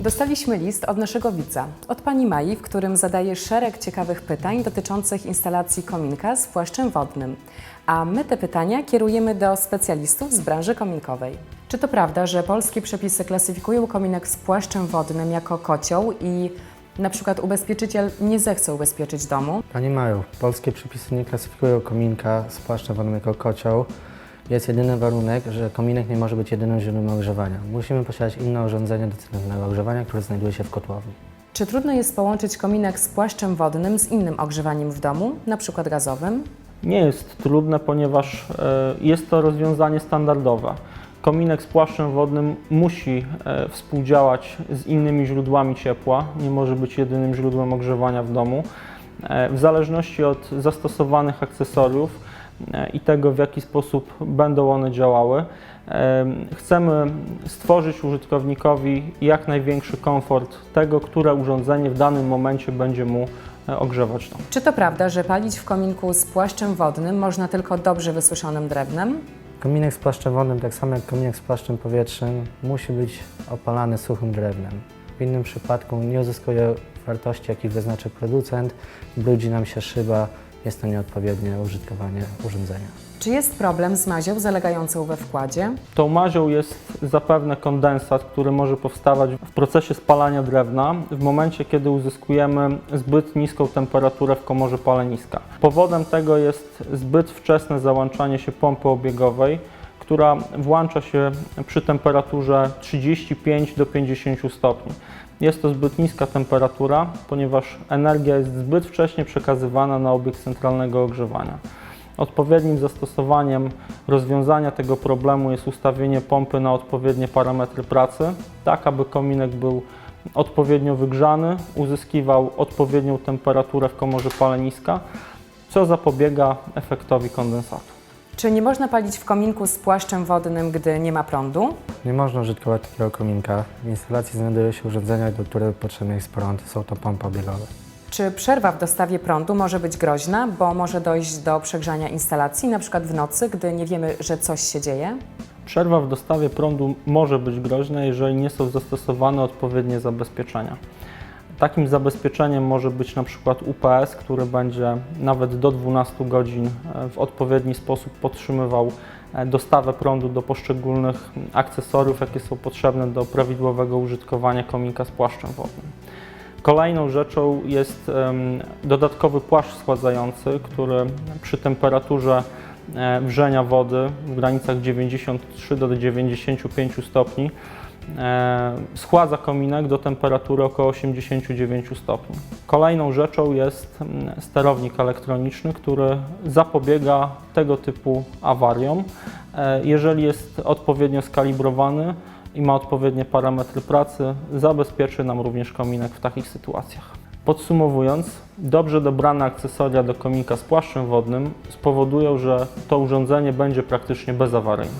Dostaliśmy list od naszego widza, od pani Mai, w którym zadaje szereg ciekawych pytań dotyczących instalacji kominka z płaszczem wodnym. A my te pytania kierujemy do specjalistów z branży kominkowej. Czy to prawda, że polskie przepisy klasyfikują kominek z płaszczem wodnym jako kocioł i na przykład ubezpieczyciel nie zechce ubezpieczyć domu? Pani Maju, polskie przepisy nie klasyfikują kominka z płaszczem wodnym jako kocioł. Jest jedyny warunek, że kominek nie może być jedynym źródłem ogrzewania. Musimy posiadać inne urządzenie do celowego ogrzewania, które znajduje się w kotłowni. Czy trudno jest połączyć kominek z płaszczem wodnym z innym ogrzewaniem w domu, na przykład gazowym? Nie jest trudne, ponieważ e, jest to rozwiązanie standardowe. Kominek z płaszczem wodnym musi e, współdziałać z innymi źródłami ciepła, nie może być jedynym źródłem ogrzewania w domu. E, W zależności od zastosowanych akcesoriów e, i tego, w jaki sposób będą one działały, e, chcemy stworzyć użytkownikowi jak największy komfort tego, które urządzenie w danym momencie będzie mu ogrzewać. Czy to prawda, że palić w kominku z płaszczem wodnym można tylko dobrze wysuszonym drewnem? Kominek z płaszczem wodnym, tak samo jak kominek z płaszczem powietrznym, musi być opalany suchym drewnem. W innym przypadku nie uzyskuje wartości, jakich wyznaczy producent, brudzi nam się szyba, jest to nieodpowiednie użytkowanie urządzenia. Czy jest problem z mazią zalegającą we wkładzie? Tą mazią jest zapewne kondensat, który może powstawać w procesie spalania drewna w momencie, kiedy uzyskujemy zbyt niską temperaturę w komorze paleniska. Powodem tego jest zbyt wczesne załączanie się pompy obiegowej, która włącza się przy temperaturze 35 do 50 stopni. Jest to zbyt niska temperatura, ponieważ energia jest zbyt wcześnie przekazywana na obiekt centralnego ogrzewania. Odpowiednim zastosowaniem rozwiązania tego problemu jest ustawienie pompy na odpowiednie parametry pracy, tak aby kominek był odpowiednio wygrzany, uzyskiwał odpowiednią temperaturę w komorze paleniska, co zapobiega efektowi kondensatu. Czy nie można palić w kominku z płaszczem wodnym, gdy nie ma prądu? Nie można użytkować takiego kominka. W instalacji znajdują się urządzenia, do których potrzebny jest prąd. Są to pompy obiegowe. Czy przerwa w dostawie prądu może być groźna, bo może dojść do przegrzania instalacji, na przykład w nocy, gdy nie wiemy, że coś się dzieje? Przerwa w dostawie prądu może być groźna, jeżeli nie są zastosowane odpowiednie zabezpieczenia. Takim zabezpieczeniem może być na przykład UPS, który będzie nawet do 12 godzin e, w odpowiedni sposób podtrzymywał e, dostawę prądu do poszczególnych akcesoriów, jakie są potrzebne do prawidłowego użytkowania kominka z płaszczem wodnym. Kolejną rzeczą jest dodatkowy płaszcz schładzający, który przy temperaturze e, wrzenia wody w granicach 93 do 95 stopni schładza kominek do temperatury około 89 stopni. Kolejną rzeczą jest mm, sterownik elektroniczny, który zapobiega tego typu awariom. E, Jeżeli jest odpowiednio skalibrowany i ma odpowiednie parametry pracy, zabezpieczy nam również kominek w takich sytuacjach. Podsumowując, dobrze dobrane akcesoria do kominka z płaszczem wodnym spowodują, że to urządzenie będzie praktycznie bezawaryjne.